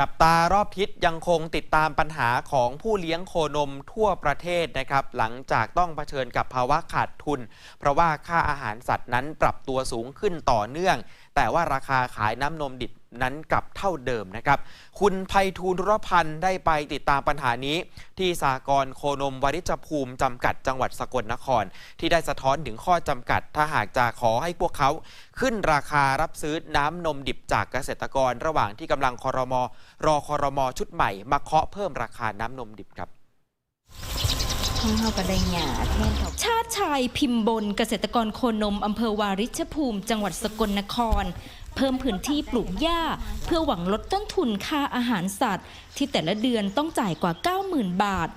จับตารอบทิศยังคงติดตามปัญหาของผู้เลี้ยงโคนมทั่วประเทศนะครับ หลังจากต้องเผชิญกับภาวะขาดทุน เพราะว่าค่าอาหารสัตว์นั้นปรับตัวสูงขึ้นต่อเนื่อง แต่ว่าราคาขายน้ำนมดิบนั้นกลับเท่าเดิมนะครับ คุณไพฑูลรพันธ์ได้ไปติดตามปัญหานี้ ที่สากรณ์โคนมวริจภูมิจำกัดจังหวัดสกลนคร ที่ได้สะท้อนถึงข้อจำกัด ถ้าหากจะขอให้พวกเขา ขึ้นราคารับซื้อน้ำนมดิบจากเกษตรกร ระหว่างที่กำลังคอรมอรอคอรมอชุดใหม่ มาเคาะเพิ่มราคาน้ำนมดิบครับ ข้างเข้ากับได้หยาแท่นเขาชาติชายพิมพ์บนเกษตรกรโคนมอำเภอวาริชภูมิ จังหวัดสกลนคร เพิ่มพื้นที่ปลูกหญ้า เพื่อหวังลดต้นทุนค่าอาหารสัตว์ ที่แต่ละเดือนต้องจ่ายกว่า 90,000 บาท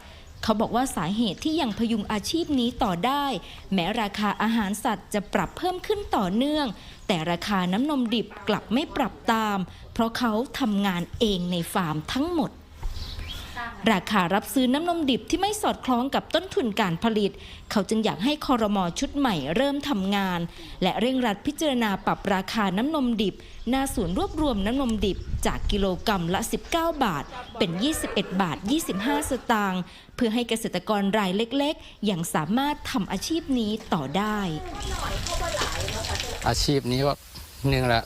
เขาบอกว่าสาเหตุที่ยังพยุงอาชีพนี้ต่อได้ แม้ราคาอาหารสัตว์จะปรับเพิ่มขึ้นต่อเนื่อง แต่ราคาน้ำนมดิบกลับไม่ปรับตาม เพราะเขาทำงานเองในฟาร์มทั้งหมด ราคารับซื้อน้ำนมดิบที่ไม่สอดคล้องกับต้นทุนการผลิต เขาจึงอยากให้คอรมอชุดใหม่เริ่มทำงาน และเร่งรัดพิจารณาปรับราคาน้ำนมดิบ หน้าศูนย์รวบรวมน้ำนมดิบ จากกิโลกรรัมละ 19 บาท เป็น 21 บาท 25 สตางค์เพื่อให้เกษตรกรรายเล็กๆยังสามารถทำอาชีพนี้ต่อได้ อาชีพนี้ก็หนึ่งแหละ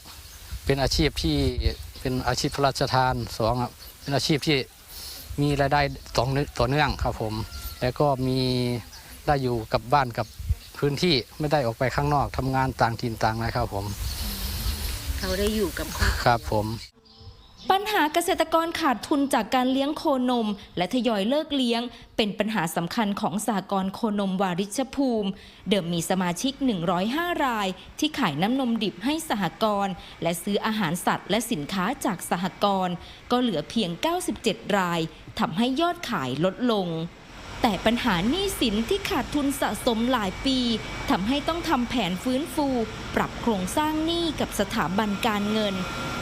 เป็นอาชีพที่เป็นอาชีพพระราชทานสองครับเป็นอาชีพที่ มีรายได้ต่อเนื่องต่อเนื่องครับผม แล้วก็มีได้อยู่กับบ้านกับพื้นที่ไม่ได้ออกไปข้างนอกทำงานต่างถิ่นต่างนะครับผม เขาได้อยู่กับครอบครับผม ปัญหาเกษตรกรขาดทุนจากการเลี้ยงโคนม และทยอยเลิกเลี้ยง เป็นปัญหาสำคัญของสากรณ์โคนมวาริชภูมิ เดิมมีสมาชิก 105 ราย ที่ขายน้ำนมดิบให้สหกรณ์และซื้ออาหารสัตว์และสินค้าจากสหกรณ์ก็เหลือเพียง 97 รายทำให้ยอดขายลดลงแต่ปัญหาหนี้สินที่ขาดทุนสะสมหลายปีทำให้ต้องทำแผนฟื้นฟู ปรับโครงสร้างหนี้กับสถาบันการเงิน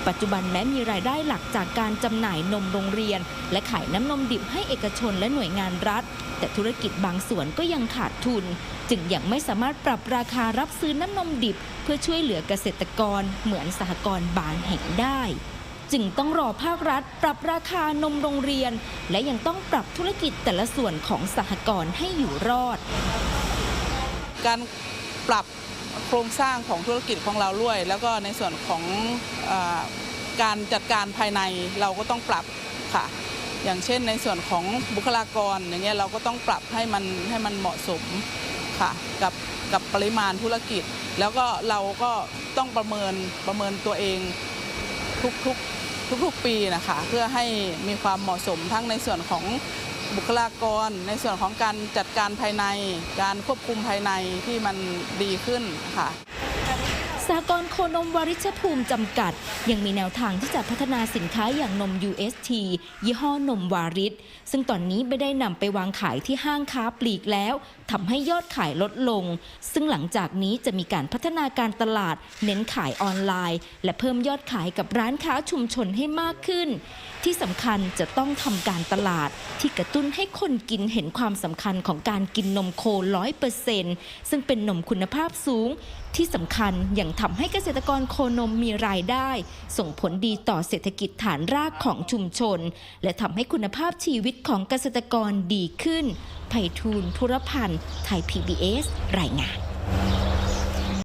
ปัจจุบันแม้มีรายได้หลักจากการจำหน่ายนมโรงเรียน และขายน้ำนมดิบให้เอกชนและหน่วยงานรัฐ แต่ธุรกิจบางส่วนก็ยังขาดทุน จึงยังไม่สามารถปรับราคารับซื้อน้ำนมดิบ เพื่อช่วยเหลือเกษตรกร เหมือนสหกรณ์บางแห่งได้ จึงต้องรอภาครัฐ ปรับราคานมโรงเรียน และยังต้องปรับธุรกิจแต่ละส่วนของสหกรณ์ให้อยู่รอด การปรับ โครงสร้างของธุรกิจของเราด้วย แล้วก็ในส่วนของอการจัดการภายในเราก็ต้องปรับค่ะ อย่างเช่นในส่วนของบุคลากรอย่างเงี้ยเราก็ต้องปรับให้มันให้มันเหมาะสมค่ะกับกับปริมาณธุรกิจ แล้วก็เราก็ต้องประเมินประเมินตัวเองทุกทุกทุกทุกๆปีนะคะ เพื่อให้มีความเหมาะสมทั้งในส่วนของ บุคลากรในส่วนของการจัดการภายใน การควบคุมภายในที่มันดีขึ้นค่ะสากร โคนมวาริชภูมิจำกัด ยังมีแนวทางที่จะพัฒนาสินค้าอย่างนม UST ยี่ห้อนมวาริศซึ่งตอนนี้ไม่ได้นำไปวางขายที่ห้างค้าปลีกแล้วทำให้ยอดขายลดลง ซึ่งหลังจากนี้จะมีการพัฒนาการตลาด เน้นขายออนไลน์ และเพิ่มยอดขายกับร้านค้าชุมชนให้มากขึ้น ที่สำคัญจะต้องทำการตลาด ที่กระตุ้นให้คนกินเห็นความสำคัญของการกินนมโคร้อยเปอร์เซ็นต์ซึ่งเป็นนมคุณภาพสูง ที่สำคัญยังทำให้เกษตรกรโคนมมีรายได้ ส่งผลดีต่อเศรษฐกิจฐานรากของชุมชน และทำให้คุณภาพชีวิตของเกษตรกรดีขึ้นไพฑูรย์ธุรพันธ์ ไทย PBS รายงาน